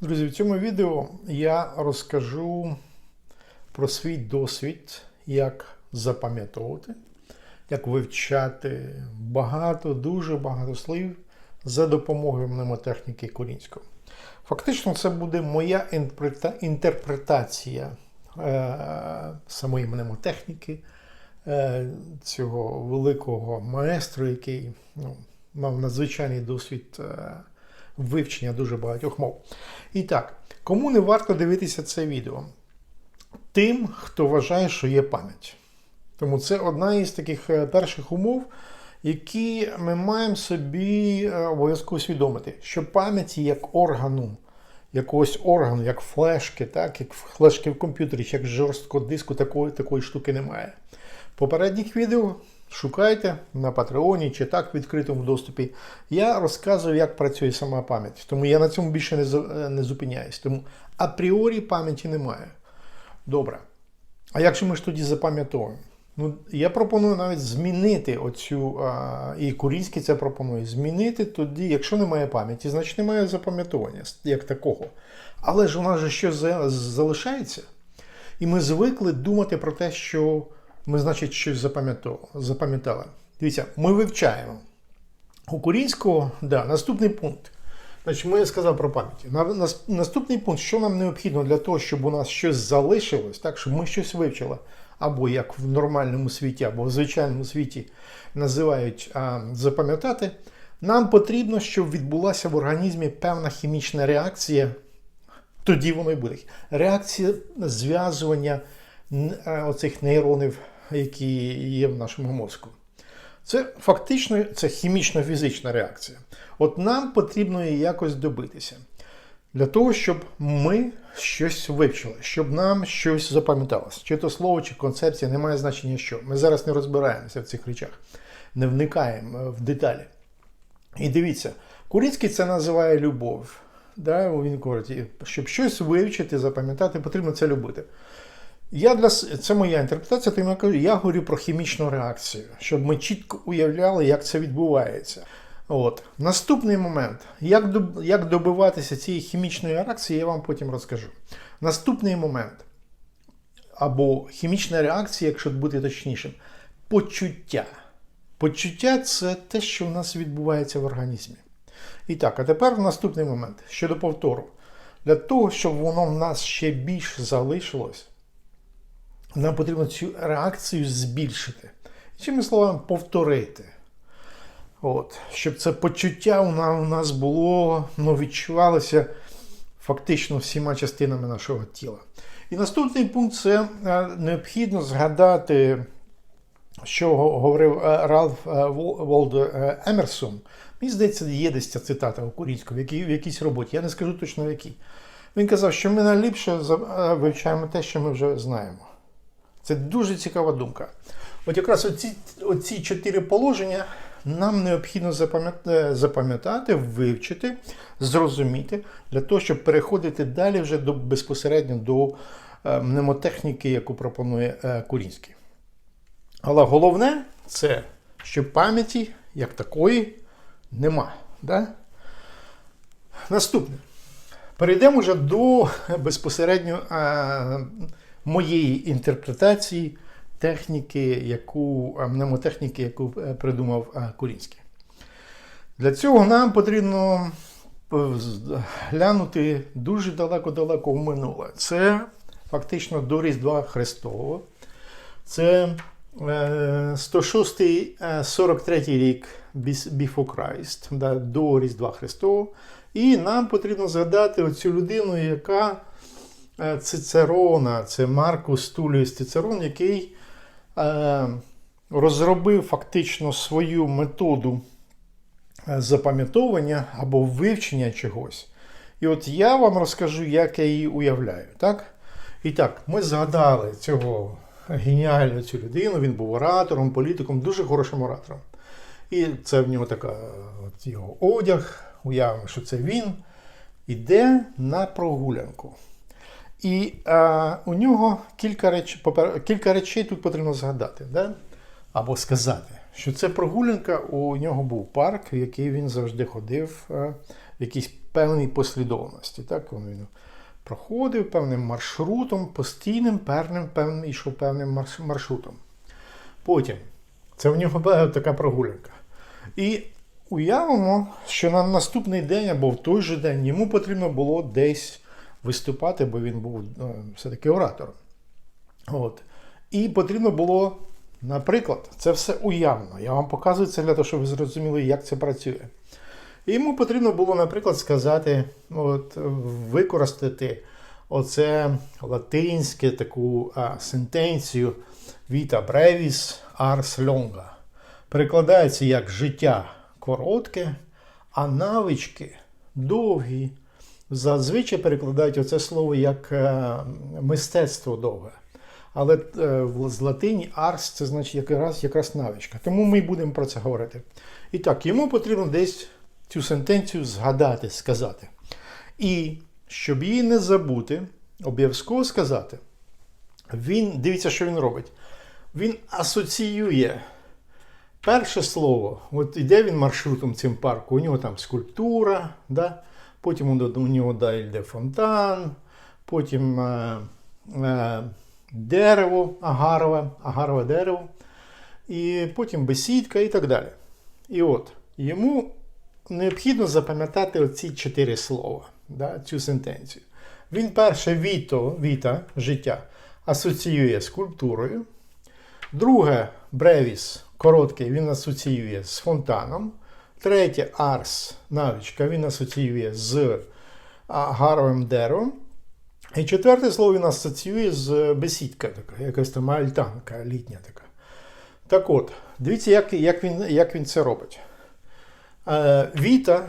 Друзі, в цьому відео я розкажу про свій досвід, як запам'ятовувати, як вивчати багато, дуже багато слів за допомогою мнемотехніки Корінського. Фактично, це буде моя інтерпретація е, самої мнемотехніки, е, цього великого маестру, який ну, мав надзвичайний досвід е, вивчення дуже багатьох мов. І так, кому не варто дивитися це відео? Тим, хто вважає, що є пам'ять. Тому це одна із таких е, перших умов, які ми маємо собі е, обов'язково усвідомити, що пам'яті як органу, якогось органу, як флешки, так, як флешки в комп'ютері, як жорсткого диску, такої, такої штуки немає. Попередніх відео шукайте на Патреоні чи так в відкритому доступі. Я розказую, як працює сама пам'ять. Тому я на цьому більше не, зупиняюсь. Тому апріорі пам'яті немає. Добре. А як же ми ж тоді запам'ятовуємо? Ну, я пропоную навіть змінити оцю, а, і Курінський це пропонує, змінити тоді, якщо немає пам'яті, значить немає запам'ятовування як такого. Але ж у нас же щось залишається. І ми звикли думати про те, що ми, значить, щось запам'ятали. Дивіться, ми вивчаємо. У Курінського, да, наступний пункт. Значить, ми сказав про нас- наступний пункт, що нам необхідно для того, щоб у нас щось залишилось, так, щоб ми щось вивчили, або як в нормальному світі, або в звичайному світі називають а, запам'ятати, нам потрібно, щоб відбулася в організмі певна хімічна реакція, тоді воно і буде. Реакція зв'язування е, оцих нейронів, які є в нашому мозку. Це фактично це хімічно-фізична реакція. От нам потрібно її якось добитися. Для того, щоб ми щось вивчили, щоб нам щось запам'яталося. Чи то слово, чи концепція, не має значення що. Ми зараз не розбираємося в цих речах, не вникаємо е, в деталі. І дивіться, Курицький це називає любов. Да? Він говорить, щоб щось вивчити, запам'ятати, потрібно це любити. Я для це моя інтерпретація, тому я кажу, я говорю про хімічну реакцію, щоб ми чітко уявляли, як це відбувається. От. Наступний момент. Як, доб- як добиватися цієї хімічної реакції, я вам потім розкажу. Наступний момент. Або хімічна реакція, якщо бути точнішим, почуття. Почуття це те, що в нас відбувається в організмі. І так, а тепер наступний момент щодо повтору. Для того, щоб воно в нас ще більше залишилось, нам потрібно цю реакцію збільшити. Чими словами, повторити. От, щоб це почуття у нас було, ну, відчувалося фактично всіма частинами нашого тіла. І наступний пункт це е, необхідно згадати, що говорив е, Ралф е, Волдо Емерсон. Мені здається, є десь ця цитата у Курінському, в, якій, в якійсь роботі. Я не скажу точно в якій. Він казав, що ми найліпше вивчаємо те, що ми вже знаємо. Це дуже цікава думка. От якраз оці, оці чотири положення нам необхідно е, запам'ятати, вивчити, зрозуміти, для того, щоб переходити далі вже до, безпосередньо до е, мнемотехніки, яку пропонує е, Курінський. Але головне це, що пам'яті як такої нема. Да? Наступне. Перейдемо вже до безпосередньо моєї інтерпретації техніки, яку мнемотехніки, яку е, придумав е, Курінський. Для цього нам потрібно е, глянути дуже далеко-далеко в минуле. Це фактично до Різдва Христового. Це е, 106 е, 43 рік Before до Різдва Христового. І нам потрібно згадати оцю людину, яка Цицерона, це Маркус Туліус Цицерон, який е, розробив фактично свою методу е, запам'ятовування або вивчення чогось. І от я вам розкажу, як я її уявляю. Так? І так, ми згадали цього геніальну цю людину, він був оратором, політиком, дуже хорошим оратором. І це в нього така от його одяг. Уявимо, що це він іде на прогулянку. І е, у нього кілька, реч, попер- кілька речей тут потрібно згадати, да? або сказати, що це прогулянка, у нього був парк, в який він завжди ходив е, в якійсь певній послідовності. Так, він проходив певним маршрутом, постійним, певним, певним, йшов певним маршрутом. Потім, це в нього була така прогулянка. І уявимо, що на наступний день або в той же день йому потрібно було десь виступати, бо він був е, все-таки оратором. От. І потрібно було, наприклад, це все уявно. Я вам показую це для того, щоб ви зрозуміли, як це працює. І йому потрібно було, наприклад, сказати, от, використати оце латинське таку а, сентенцію Vita brevis ars longa. Перекладається як життя коротке, а навички довгі. Зазвичай перекладають оце слово як е, мистецтво довге. Але е, з латині арс це значить якраз, якраз навичка. Тому ми будемо про це говорити. І так, йому потрібно десь цю сентенцію згадати, сказати. І щоб її не забути, обов'язково сказати, він, дивіться, що він робить. Він асоціює перше слово, от іде він маршрутом цим парку, у нього там скульптура, да? Потім у, нього йде фонтан, потім е, е, дерево, агарове, агарове дерево, і потім бесідка і так далі. І от йому необхідно запам'ятати оці чотири слова, да, цю сентенцію. Він перше віто, віта, життя, асоціює з культурою. Друге, бревіс, короткий, він асоціює з фонтаном. Третє, арс, навичка, він асоціює з гаровим деревом. І четверте слово він асоціює з бесідка, така, якась там альтанка літня така. Так от, дивіться, як, як, він, як він це робить. Е, Віта,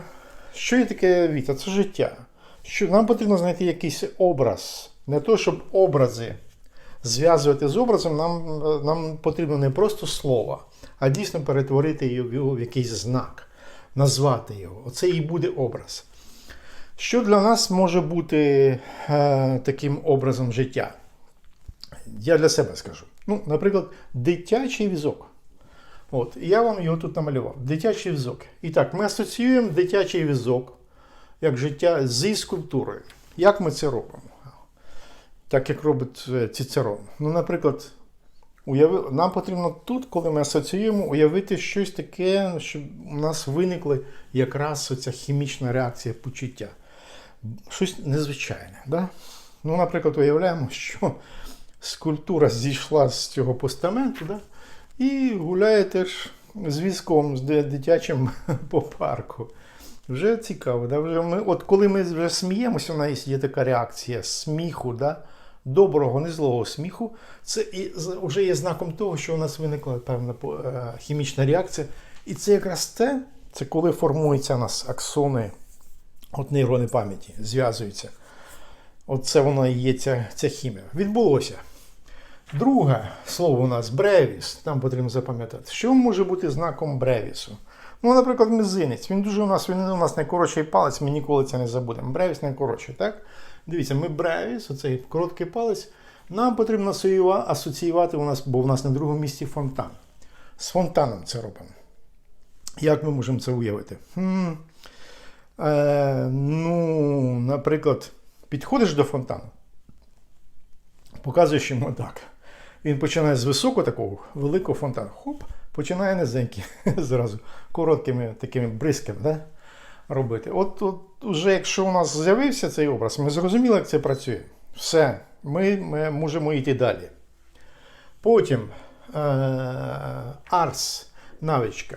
що є таке віта? Це життя. Що нам потрібно знайти якийсь образ. Не то, щоб образи зв'язувати з образом, нам, нам потрібно не просто слово, а дійсно перетворити його в якийсь знак, назвати його. Оце і буде образ. Що для нас може бути е, таким образом життя? Я для себе скажу. Ну, наприклад, дитячий візок. От, я вам його тут намалював. Дитячий візок. І так, ми асоціюємо дитячий візок як життя зі скульптурою. Як ми це робимо? Так як робить е, Цицерон. Ну, наприклад, уяви... нам потрібно тут, коли ми асоціюємо, уявити щось таке, щоб у нас виникла якраз оця хімічна реакція почуття. Щось незвичайне. Да? Ну, наприклад, уявляємо, що скульптура зійшла з цього постаменту, да? і гуляє теж з візком, з дитячим по парку. Вже цікаво. Да? Вже ми, от коли ми вже сміємося, у нас є така реакція сміху, да? Доброго, не злого сміху. Це і вже є знаком того, що у нас виникла певна е, хімічна реакція. І це якраз те, це коли формуються у нас аксони, от нейрони пам'яті, зв'язуються. Оце воно і є ця, ця хімія. Відбулося. Друге слово у нас бревіс, там потрібно запам'ятати. Що може бути знаком бревісу? Ну, наприклад, мизинець. Він дуже у нас, він у нас найкоротший палець, ми ніколи це не забудемо. Бревіс найкоротший, так? Дивіться, ми бревіс, оцей короткий палець, нам потрібно асоціювати у нас, бо у нас на другому місці фонтан. З фонтаном це робимо. Як ми можемо це уявити? Хм. Е, ну, наприклад, підходиш до фонтану, показуєш йому так. Він починає з високого такого великого фонтану. Хоп, починає низенький, зразу короткими такими бризками да? Робити. От, от уже якщо у нас з'явився цей образ, ми зрозуміли, як це працює. Все, ми, ми можемо йти далі. Потім е- арс, навичка.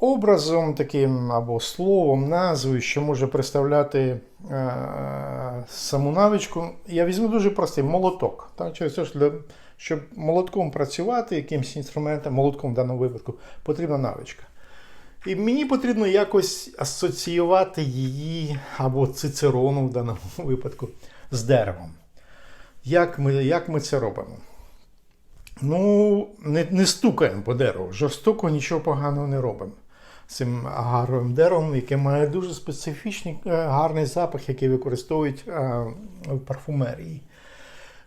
Образом таким або словом, назвою, що може представляти е- саму навичку, я візьму дуже простий молоток. Так? Через те, що для, щоб молотком працювати, якимось інструментом, молотком в даному випадку, потрібна навичка. І мені потрібно якось асоціювати її або цицерону в даному випадку з деревом. Як ми, як ми це робимо? Ну, не, не стукаємо по дереву, жорстоко нічого поганого не робимо. Цим агаровим деревом, яке має дуже специфічний е, гарний запах, який використовують е, в парфумерії.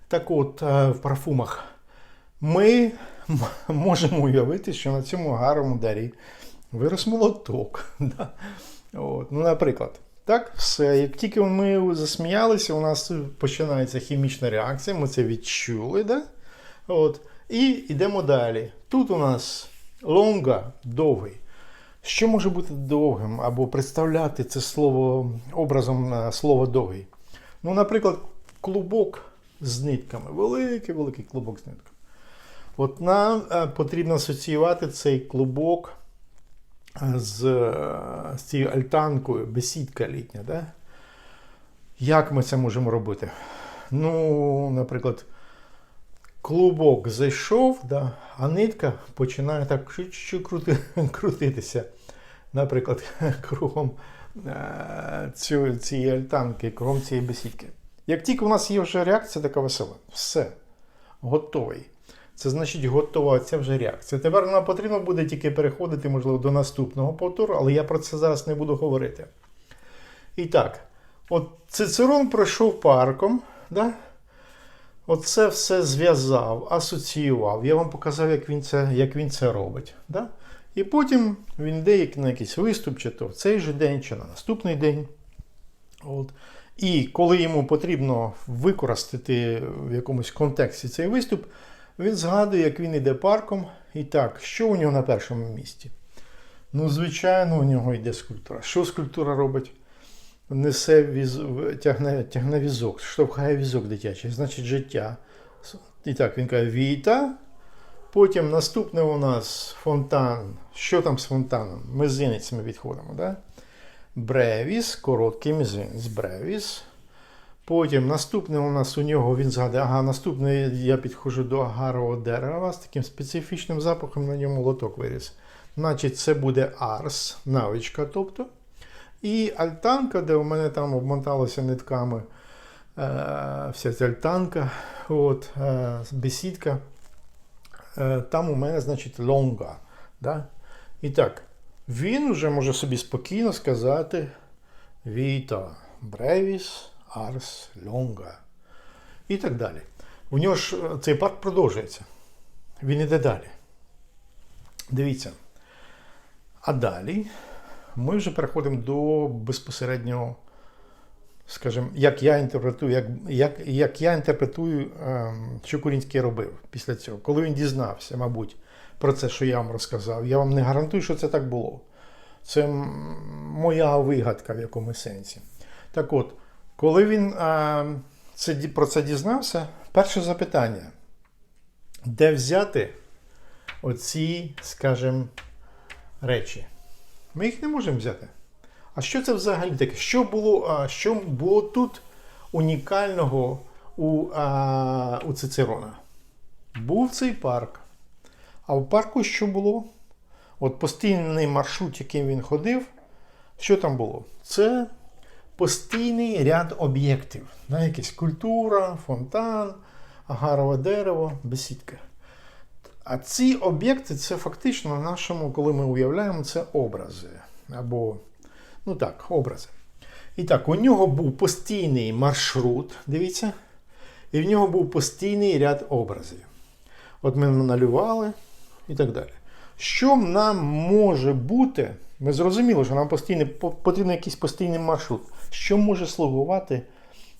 Так от, е, в парфумах ми можемо уявити, що на цьому агаровому дереві вирос молоток. Да? От. Ну, наприклад, Так, все. Як тільки ми засміялися, у нас починається хімічна реакція, ми це відчули, да? От. І йдемо далі. Тут у нас лонга довгий. Що може бути довгим або представляти це слово образом на слово довгий? Ну, наприклад, клубок з нитками. Великий великий клубок з нитками. От нам е, потрібно асоціювати цей клубок е, з, е, з цією альтанкою, бесідка літня. Да? Як ми це можемо робити? Ну, наприклад, клубок зайшов, да, а нитка починає так чуть-чуть крути, крутитися. Наприклад, кругом е, цієї альтанки, кругом цієї бесідки. Як тільки у нас є вже реакція така весела, все, готовий. Це значить готова ця вже реакція. Тепер нам потрібно буде тільки переходити, можливо, до наступного повтору, але я про це зараз не буду говорити. І так, от Цицерон пройшов парком. Да? Оце все зв'язав, асоціював. Я вам показав, як він це, як він це робить. Да? І потім він йде на якийсь виступ, чи то в цей же день, чи на наступний день. От. І коли йому потрібно використати в якомусь контексті цей виступ, він згадує, як він йде парком. І так, що у нього на першому місці? Ну, звичайно, у нього йде скульптура. Що скульптура робить? Несе віз... тягне, тягне візок, штовхає візок дитячий, значить життя. І так, він каже Віта. Потім наступне у нас фонтан. Що там з фонтаном? Мизинець ми відходимо. Да? Бревіс, короткий мізинець, бревіс. Потім наступне у нас у нього він згадує, ага, наступне я підходжу до агарового дерева з таким специфічним запахом на ньому лоток виріс. Значить, це буде арс, навичка. тобто. І альтанка, де у мене там обмоталося нитками е, вся ця альтанка, от, е, бесідка. Е, там у мене, значить, лонга. Да? І так, він вже може собі спокійно сказати Віта, Бревіс, Арс, Лонга. І так далі. У нього ж е, цей парк продовжується. Він іде далі. Дивіться. А далі ми вже переходимо до безпосереднього, скажімо, як я інтерпретую, як, як, як я інтерпретую, ем, що Курінський робив після цього. Коли він дізнався, мабуть, про це, що я вам розказав, я вам не гарантую, що це так було. Це моя вигадка в якомусь сенсі. Так от, коли він е, це, про це дізнався, перше запитання: де взяти оці, скажімо, речі? Ми їх не можемо взяти. А що це взагалі таке? Що було а, що було тут унікального у а, у Цицерона? Був цей парк. А в парку що було? От постійний маршрут, яким він ходив, що там було? Це постійний ряд об'єктів. Да, якась культура, фонтан, агарове дерево, бесідка. А ці об'єкти це фактично на нашому, коли ми уявляємо, це образи. Або, ну так, образи. І так, у нього був постійний маршрут, дивіться, і в нього був постійний ряд образів. От ми намалювали і так далі. Що нам може бути? Ми зрозуміли, що нам постійно, потрібен якийсь постійний маршрут. Що може слугувати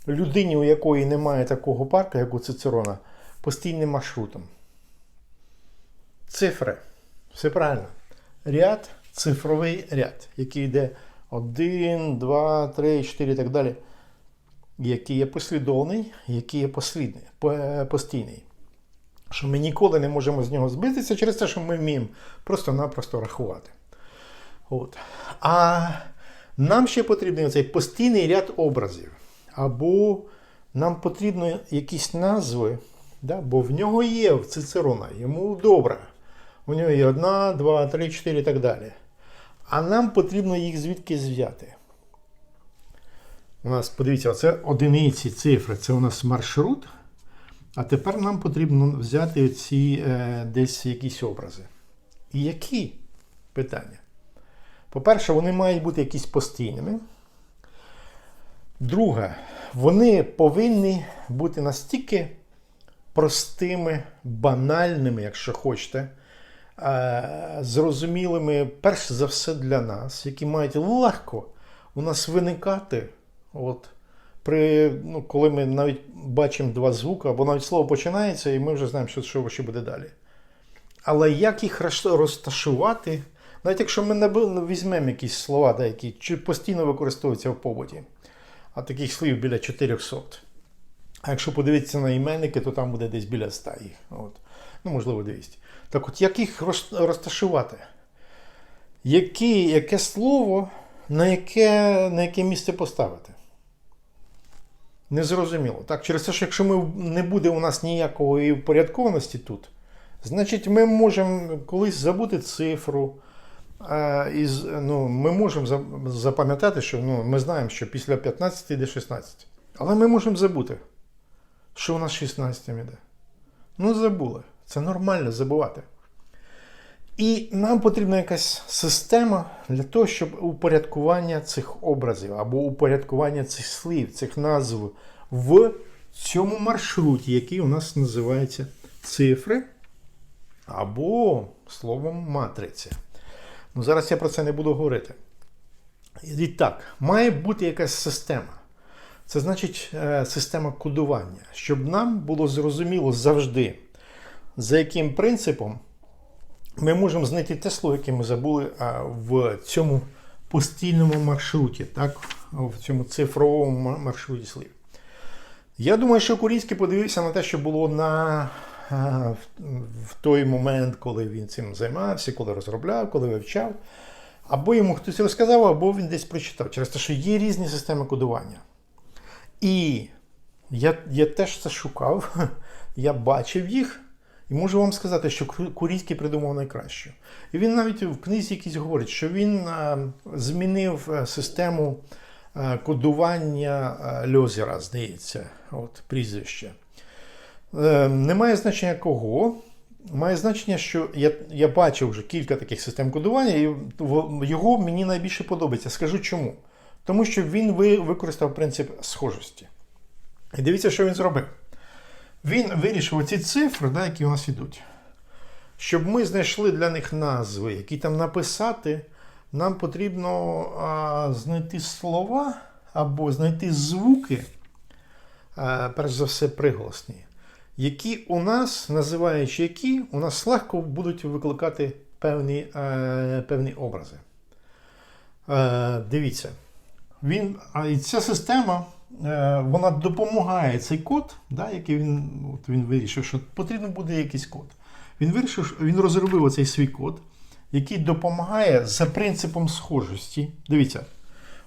людині, у якої немає такого парка, як у Цицерона, постійним маршрутом? Цифри. Все правильно. Ряд, цифровий ряд, який йде 1, 2, 3, 4 і так далі. Який є послідовний, який є послідний, постійний. Що ми ніколи не можемо з нього збитися через те, що ми вміємо просто-напросто рахувати. От. А нам ще потрібен цей постійний ряд образів. Або нам потрібно якісь назви, да? бо в нього є в Цицерона, йому добре. У нього є одна, два, три, чотири і так далі. А нам потрібно їх звідки взяти. У нас, подивіться, це одиниці цифри, це у нас маршрут. А тепер нам потрібно взяти ці е, десь якісь образи. І які питання? По-перше, вони мають бути якісь постійними. Друге, вони повинні бути настільки простими, банальними, якщо хочете, е, зрозумілими, перш за все, для нас, які мають легко у нас виникати, от, при, ну, коли ми навіть бачимо два звуки, або навіть слово починається, і ми вже знаємо, що, що ще буде далі. Але як їх розташувати, навіть якщо ми не візьмемо якісь слова, да, які чи постійно використовуються в побуті, а таких слів біля 400. А якщо подивитися на іменники, то там буде десь біля 100 їх. От. Ну, можливо, 200. Так от, як їх розташувати? Які, яке слово на яке, на яке місце поставити? Незрозуміло. Так, через те, що якщо ми, не буде у нас ніякої упорядкованості тут, значить ми можемо колись забути цифру. Із, ну, ми можемо запам'ятати, що ну, ми знаємо, що після 15 йде 16. Але ми можемо забути, що у нас 16 йде. Ну, забули. Це нормально забувати. І нам потрібна якась система для того, щоб упорядкування цих образів або упорядкування цих слів, цих назв в цьому маршруті, який у нас називається цифри або словом матриця. Ну, зараз я про це не буду говорити. І так, має бути якась система. Це значить е, система кодування, щоб нам було зрозуміло завжди, за яким принципом ми можемо знайти те слово, яке ми забули в цьому постійному маршруті, так? в цьому цифровому маршруті слів. Я думаю, що Курінський подивився на те, що було на, в- той момент, коли він цим займався, коли розробляв, коли вивчав. Або йому хтось розказав, або він десь прочитав, через те, що є різні системи кодування. І я, я теж це шукав, я бачив їх, і можу вам сказати, що Курійський придумав найкраще. І він навіть в книзі якійсь говорить, що він е, змінив е, систему е, кодування Льозера, здається, от прізвище. Е, Немає значення кого. Має значення, що я, я бачив вже кілька таких систем кодування, і його мені найбільше подобається. Скажу чому. Тому що він ви- використав принцип схожості. І дивіться, що він зробив. Він вирішив ці цифри, да, які у нас йдуть. Щоб ми знайшли для них назви, які там написати, нам потрібно а, знайти слова або знайти звуки, а, перш за все, приголосні, які у нас, називаючи які, у нас легко будуть викликати певні, е, певні образи. Е, дивіться, він, а і ця система е, вона допомагає цей код, да, який він, от він вирішив, що потрібен буде якийсь код. Він вирішив, що- він розробив оцей свій код, який допомагає за принципом схожості. Дивіться,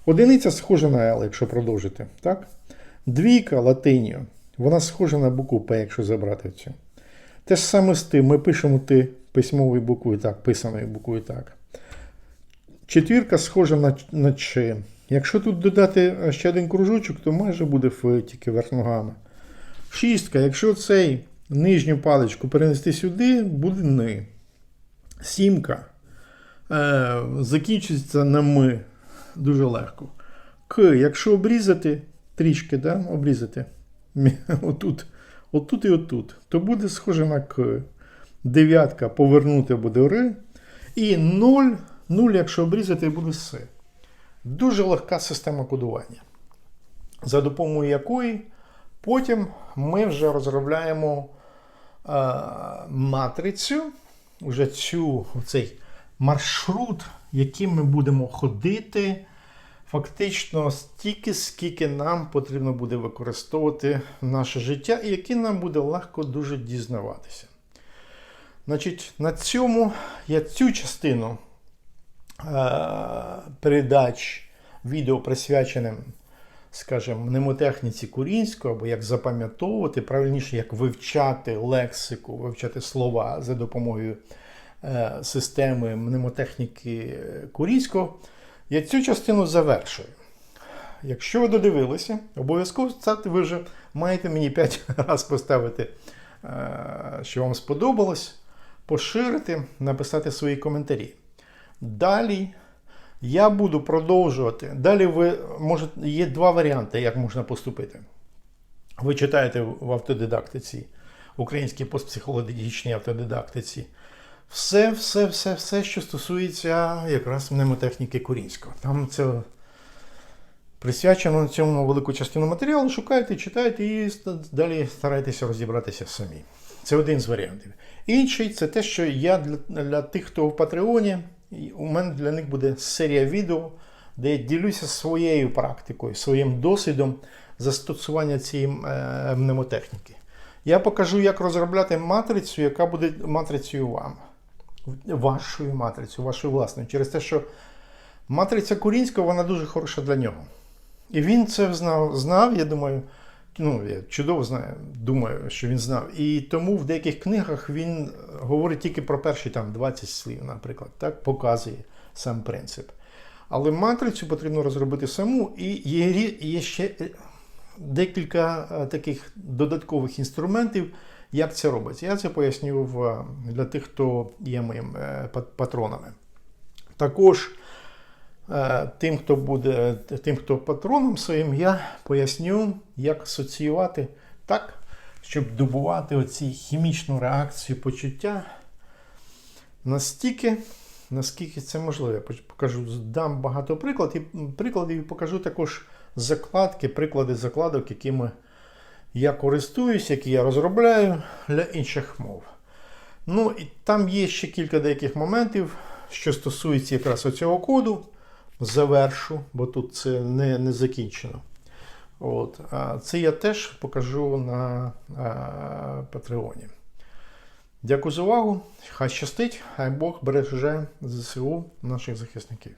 одиниця схожа на L, якщо продовжити. Так? Двійка латинію, вона схожа на букву П, якщо забрати цю. Те ж саме з тим, ми пишемо ти письмовою буквою так, писаною буквою так. Четвірка схожа на, на Ч. Якщо тут додати е, ще один кружочок, то майже буде Ф тільки верх ногами. Шістка, якщо цей нижню паличку перенести сюди, буде ни. Сімка е, закінчується на ми дуже легко. К, якщо обрізати трішки, да, обрізати отут, отут і отут, то буде схоже на К. Дев'ятка повернути буде Р. І 0, 0, якщо обрізати, буде С. Дуже легка система кодування, за допомогою якої потім ми вже розробляємо е, матрицю, вже цю, цей маршрут, яким ми будемо ходити. Фактично стільки, скільки нам потрібно буде використовувати наше життя, і який нам буде легко дуже дізнаватися. Значить, на цьому я цю частину е, передач відео присвяченим, скажімо, мнемотехніці Курінського, або як запам'ятовувати, правильніше, як вивчати лексику, вивчати слова за допомогою е, системи мнемотехніки Курінського, я цю частину завершую. Якщо ви додивилися, обов'язково ставте, ви вже маєте мені 5 разів поставити, е, що вам сподобалось, поширити, написати свої коментарі. Далі я буду продовжувати. Далі ви можете, є два варіанти, як можна поступити. Ви читаєте в автодидактиці, українській постпсихологічній автодидактиці. Все, все, все, все, що стосується якраз мнемотехніки Курінського. Там це Присвячено цьому велику частину матеріалу, шукайте, читайте і далі старайтеся розібратися самі. Це один з варіантів. Інший це те, що я для, для тих, хто в Патреоні, у мене для них буде серія відео, де я ділюся своєю практикою, своїм досвідом застосування цієї е, мнемотехніки. Я покажу, як розробляти матрицю, яка буде матрицею вам. Вашою матрицею, вашою власною. Через те, що матриця Курінського вона дуже хороша для нього. І він це знав, знав, я думаю, ну, я чудово знаю, думаю, що він знав. І тому в деяких книгах він говорить тільки про перші там 20 слів, наприклад, так, показує сам принцип. Але матрицю потрібно розробити саму, і є, є ще е, декілька е, таких додаткових інструментів, як це робиться. Я це поясню для тих, хто є моїм е, патронами. Також е, тим, хто буде тим, хто патроном своїм, я поясню, як асоціювати так, щоб добувати оці хімічну реакцію почуття настільки, наскільки це можливо. Я покажу, дам багато прикладів, прикладів і покажу також закладки, приклади закладок, якими я користуюсь, які я розробляю для інших мов. Ну, і там є ще кілька деяких моментів, що стосується якраз оцього коду. Завершу, бо тут це не, не закінчено. От. А це я теж покажу на Патреоні. Дякую за увагу. Хай щастить, хай Бог береже ЗСУ наших захисників.